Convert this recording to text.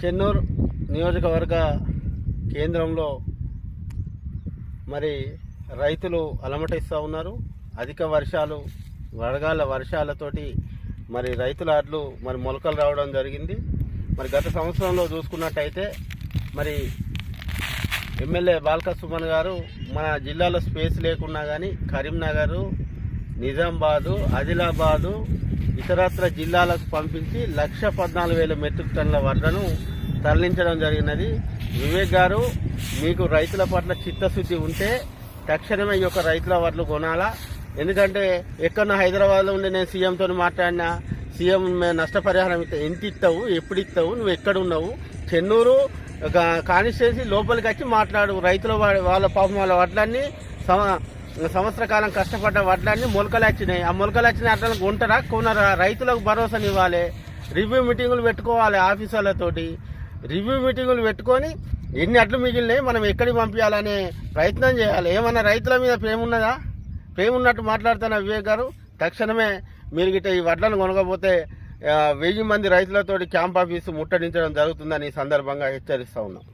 చెన్నూరు నియోజకవర్గ కేంద్రంలో మరి రైతులు అలమటిస్తూ ఉన్నారు. అధిక వర్షాలు వడగాల వర్షాలతోటి మరి రైతుల అడ్లు మరి మొలకలు రావడం జరిగింది. మరి గత సంవత్సరంలో చూసుకున్నట్టయితే మరి ఎమ్మెల్యే బాల్క సుమన్ గారు మన జిల్లాలో స్పేస్ లేకున్నా కానీ కరీంనగర్ నిజామాబాదు ఆదిలాబాదు ఇతరత్ర జిల్లాలకు పంపించి లక్ష పద్నాలుగు వేల మెట్రిక్ టన్నుల వడ్లను తరలించడం జరిగినది. వివేక్ గారు మీకు రైతుల పట్ల చిత్తశుద్ధి ఉంటే తక్షణమే ఈ యొక్క రైతుల వడ్లు కొనాలా? ఎందుకంటే ఎక్కడ హైదరాబాద్లో ఉండి నేను సీఎంతో మాట్లాడినా సీఎం నష్టపరిహారం ఇస్తా ఎంత ఇస్తావు ఎప్పుడు ఇస్తావు నువ్వు ఎక్కడ ఉన్నావు? చెన్నూరు కాన్స్టిట్యున్సీ లోపలికి వచ్చి మాట్లాడు. రైతుల వాళ్ళ పాపం వాళ్ళ వడ్లన్నీ సంవత్సర కాలం కష్టపడ్డ వడ్లన్నీ మొలకలు వచ్చినాయి ఆ మొలకలు వచ్చిన అట్లా ఉంటారా కొనరా రైతులకు భరోసానివ్వాలి రివ్యూ మీటింగులు పెట్టుకోవాలి ఆఫీసర్లతోటి. రివ్యూ మీటింగులు పెట్టుకొని ఎన్ని అట్లు మిగిలినాయి మనం ఎక్కడికి పంపించాలనే ప్రయత్నం చేయాలి. ఏమన్నా రైతుల మీద ప్రేమ ఉన్నదా ప్రేమ ఉన్నట్టు మాట్లాడుతున్న వివేక్ గారు తక్షణమే మీరు గిట్ట ఈ వడ్లను కొనకపోతే వెయ్యి మంది రైతులతోటి క్యాంప్ ఆఫీసు ముట్టడించడం జరుగుతుందని ఈ సందర్భంగా హెచ్చరిస్తా ఉన్నాం.